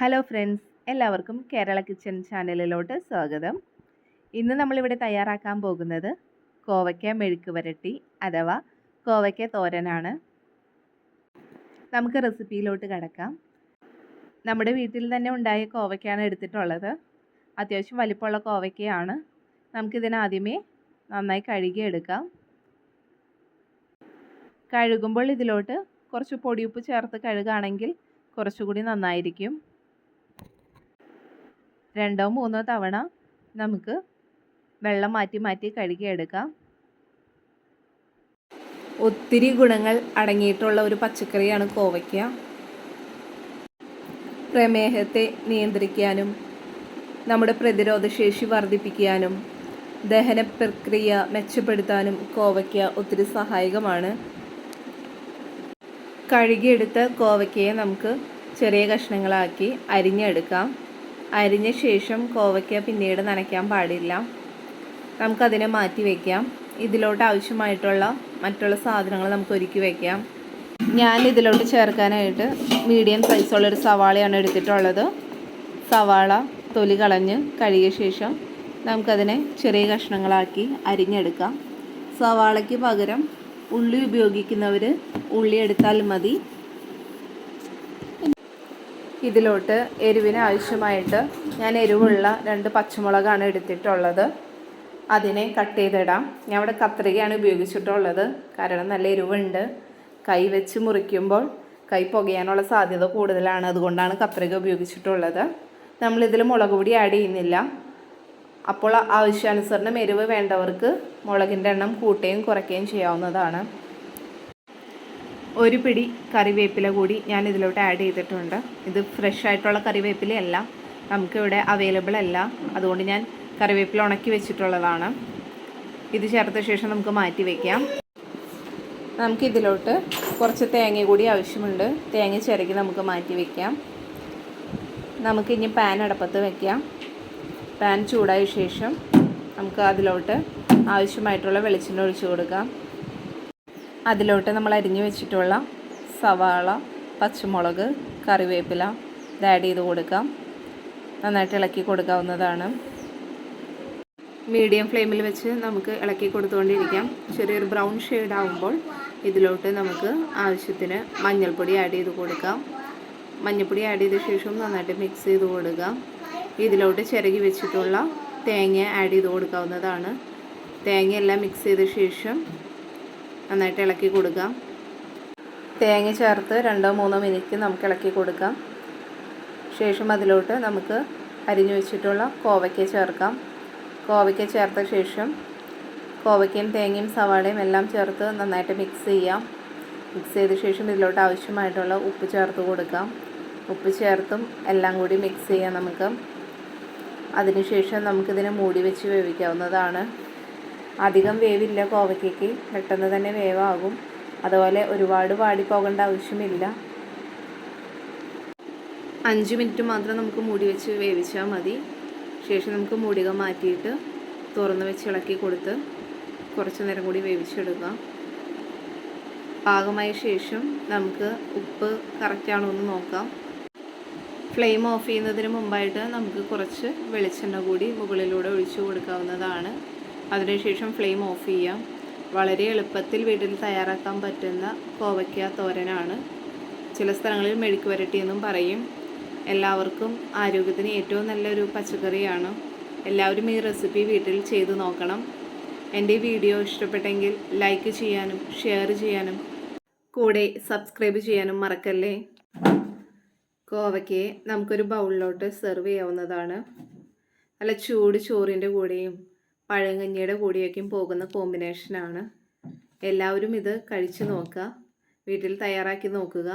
Hello friends എല്ലാവർക്കും Kerala kitchen ചാനലിലോട്ട് സ്വാഗതം. ഇന്ന് നമ്മളിവിടെ തയ്യാറാക്കാൻ പോകുന്നത് കോവയ്ക്ക മെഴുക്ക് വരട്ടി അഥവാ കോവയ്ക്ക തോരനാണ്. നമുക്ക് റെസിപ്പിയിലോട്ട് കിടക്കാം. നമ്മുടെ വീട്ടിൽ തന്നെ ഉണ്ടായ കോവയ്ക്കാണ് എടുത്തിട്ടുള്ളത്. അത്യാവശ്യം വലിപ്പമുള്ള കോവയ്ക്കയാണ്. നമുക്കിതിനാദ്യമേ നന്നായി കഴുകിയെടുക്കാം. കഴുകുമ്പോൾ ഇതിലോട്ട് കുറച്ച് പൊടിയുപ്പ് ചേർത്ത് കഴുകുകയാണെങ്കിൽ കുറച്ചുകൂടി നന്നായിരിക്കും. രണ്ടോ മൂന്നോ തവണ നമുക്ക് വെള്ളം മാറ്റി മാറ്റി കഴുകിയെടുക്കാം ഒത്തിരി ഗുണങ്ങൾ അടങ്ങിയിട്ടുള്ള ഒരു പച്ചക്കറിയാണ് കോവയ്ക്ക. പ്രമേഹത്തെ നിയന്ത്രിക്കാനും നമ്മുടെ പ്രതിരോധശേഷി വർദ്ധിപ്പിക്കാനും ദഹന പ്രക്രിയ മെച്ചപ്പെടുത്താനും കോവയ്ക്ക ഒത്തിരി സഹായകമാണ്. കഴുകിയെടുത്ത കോവയ്ക്കയെ നമുക്ക് ചെറിയ കഷ്ണങ്ങളാക്കി അരിഞ്ഞെടുക്കാം. അരിഞ്ഞ ശേഷം കോവയ്ക്ക പിന്നീട് നനയ്ക്കാൻ പാടില്ല. നമുക്കതിനെ മാറ്റി വയ്ക്കാം ഇതിലോട്ട് ആവശ്യമായിട്ടുള്ള മറ്റുള്ള സാധനങ്ങൾ നമുക്ക് ഒരുക്കി വയ്ക്കാം ഞാൻ ഇതിലോട്ട് ചേർക്കാനായിട്ട് മീഡിയം സൈസുള്ളൊരു സവാളയാണ് എടുത്തിട്ടുള്ളത്. സവാള തൊലി കളഞ്ഞ് കഴുകിയ ശേഷം നമുക്കതിനെ ചെറിയ കഷ്ണങ്ങളാക്കി അരിഞ്ഞെടുക്കാം. സവാളയ്ക്ക് പകരം ഉള്ളി ഉപയോഗിക്കുന്നവർ ഉള്ളി എടുത്താൽ മതി. ഇതിലോട്ട് എരിവിന് ആവശ്യമായിട്ട് ഞാൻ എരിവുള്ള രണ്ട് പച്ചമുളകാണ് എടുത്തിട്ടുള്ളത്. അതിനെ കട്ട് ചെയ്തിടാം. ഞാൻ ഇവിടെ കത്രികയാണ് ഉപയോഗിച്ചിട്ടുള്ളത്. കാരണം നല്ല എരിവുണ്ട്. കൈ വെച്ച് മുറിക്കുമ്പോൾ കൈ പുകയാനുള്ള സാധ്യത കൂടുതലാണ്. അതുകൊണ്ടാണ് കത്രിക ഉപയോഗിച്ചിട്ടുള്ളത്. നമ്മളിതിൽ മുളക് പൊടി ആഡ് ചെയ്യുന്നില്ല. അപ്പോൾ ആവശ്യാനുസരണം എരിവ് വേണ്ടവർക്ക് മുളകിന്റെ എണ്ണം കൂട്ടുകയും കുറയ്ക്കുകയും ചെയ്യാവുന്നതാണ്. ഒരു പിടി കറിവേപ്പില കൂടി ഞാൻ ഇതിലോട്ട് ആഡ് ചെയ്തിട്ടുണ്ട്. ഇത് ഫ്രഷ് ആയിട്ടുള്ള കറിവേപ്പിലയല്ല. നമുക്കിവിടെ അവൈലബിൾ അല്ല. അതുകൊണ്ട് ഞാൻ കറിവേപ്പില ഉണക്കി വെച്ചിട്ടുള്ളതാണ്. ഇത് ചേർത്ത ശേഷം നമുക്ക് മാറ്റി വയ്ക്കാം നമുക്കിതിലോട്ട് കുറച്ച് തേങ്ങ കൂടി ആവശ്യമുണ്ട്. തേങ്ങ ചിരകി നമുക്ക് മാറ്റി വയ്ക്കാം നമുക്കിനി പാൻ അടപ്പത്ത് വയ്ക്കാം പാൻ ചൂടായ ശേഷം നമുക്ക് അതിലോട്ട് ആവശ്യമായിട്ടുള്ള വെളിച്ചെണ്ണ ഒഴിച്ചു കൊടുക്കാം. അതിലോട്ട് നമ്മൾ അരിഞ്ഞു വെച്ചിട്ടുള്ള സവാള പച്ചമുളക് കറിവേപ്പില ഇത് ആഡ് ചെയ്ത് കൊടുക്കാം നന്നായിട്ട് ഇളക്കി കൊടുക്കാവുന്നതാണ്. മീഡിയം ഫ്ലെയിമിൽ വെച്ച് നമുക്ക് ഇളക്കി കൊടുത്തുകൊണ്ടിരിക്കാം. ചെറിയൊരു ബ്രൗൺ ഷെയ്ഡ് ആകുമ്പോൾ ഇതിലോട്ട് നമുക്ക് ആവശ്യത്തിന് മഞ്ഞൾപ്പൊടി ആഡ് ചെയ്ത് കൊടുക്കാം. മഞ്ഞൾപ്പൊടി ആഡ് ചെയ്ത ശേഷം നന്നായിട്ട് മിക്സ് ചെയ്ത് കൊടുക്കാം ഇതിലോട്ട് ചിരകി വെച്ചിട്ടുള്ള തേങ്ങ ആഡ് ചെയ്ത് കൊടുക്കാവുന്നതാണ്. തേങ്ങയെല്ലാം മിക്സ് ചെയ്ത ശേഷം നന്നായിട്ട് ഇളക്കി കൊടുക്കാം. തേങ്ങ ചേർത്ത് രണ്ടോ മൂന്നോ മിനിറ്റ് നമുക്ക് ഇളക്കി കൊടുക്കാം. ശേഷം അതിലോട്ട് നമുക്ക് അരിഞ്ഞു വെച്ചിട്ടുള്ള കോവയ്ക്ക ചേർക്കാം. കോവയ്ക്ക ചേർത്ത ശേഷം കോവയ്ക്കയും തേങ്ങയും സവാളയും എല്ലാം ചേർത്ത് നന്നായിട്ട് മിക്സ് ചെയ്യാം. മിക്സ് ചെയ്ത ശേഷം ഇതിലോട്ട് ആവശ്യമായിട്ടുള്ള ഉപ്പ് ചേർത്ത് കൊടുക്കാം. ഉപ്പ് ചേർത്തും എല്ലാം കൂടി മിക്സ് ചെയ്യാം നമുക്ക്. അതിനുശേഷം നമുക്കിതിനെ മൂടി വെച്ച് വേവിക്കാവുന്നതാണ്. അധികം വേവില്ല കോവയ്ക്കയ്ക്ക്. പെട്ടെന്ന് തന്നെ വേവാകും. അതുപോലെ ഒരുപാട് വാടി പോകേണ്ട ആവശ്യമില്ല. അഞ്ച് മിനിറ്റ് മാത്രം നമുക്ക് മൂടി വെച്ച് വേവിച്ചാൽ മതി. ശേഷം നമുക്ക് മൂടിക മാറ്റിയിട്ട് തുറന്ന് വെച്ച് ഇളക്കി കൊടുത്ത് കുറച്ച് നേരം കൂടി വേവിച്ചെടുക്കാം പാകമായ ശേഷം നമുക്ക് ഉപ്പ് കറക്റ്റാണോ എന്ന് നോക്കാം. ഫ്ലെയിം ഓഫ് ചെയ്യുന്നതിന് മുമ്പായിട്ട് നമുക്ക് കുറച്ച് വെളിച്ചെണ്ണ കൂടി മുകളിലൂടെ ഒഴിച്ചു കൊടുക്കാവുന്നതാണ്. അതിനുശേഷം ഫ്ലെയിം ഓഫ് ചെയ്യാം. വളരെ എളുപ്പത്തിൽ വീട്ടിൽ തയ്യാറാക്കാൻ പറ്റുന്ന കോവയ്ക്ക തോരനാണ്. ചില സ്ഥലങ്ങളിൽ മെഴുക്ക് വരട്ടി എന്നും പറയും. എല്ലാവർക്കും ആരോഗ്യത്തിന് ഏറ്റവും നല്ലൊരു പച്ചക്കറിയാണ്. എല്ലാവരും ഈ റെസിപ്പി വീട്ടിൽ ചെയ്തു നോക്കണം. എന്റെ വീഡിയോ ഇഷ്ടപ്പെട്ടെങ്കിൽ ലൈക്ക് ചെയ്യാനും ഷെയർ ചെയ്യാനും കൂടെ സബ്സ്ക്രൈബ് ചെയ്യാനും മറക്കല്ലേ? കോവയ്ക്ക് നമുക്കൊരു ബൗളിലോട്ട് സെർവ് ചെയ്യാവുന്നതാണ്. നല്ല ചൂട് ചോറിന്റെ കൂടെയും പഴങ്കഞ്ഞിയുടെ കൂടിയൊക്കെയും പോകുന്ന കോമ്പിനേഷനാണ് എല്ലാവരും ഇത് കഴിച്ചു നോക്കുക. വീട്ടിൽ തയ്യാറാക്കി നോക്കുക.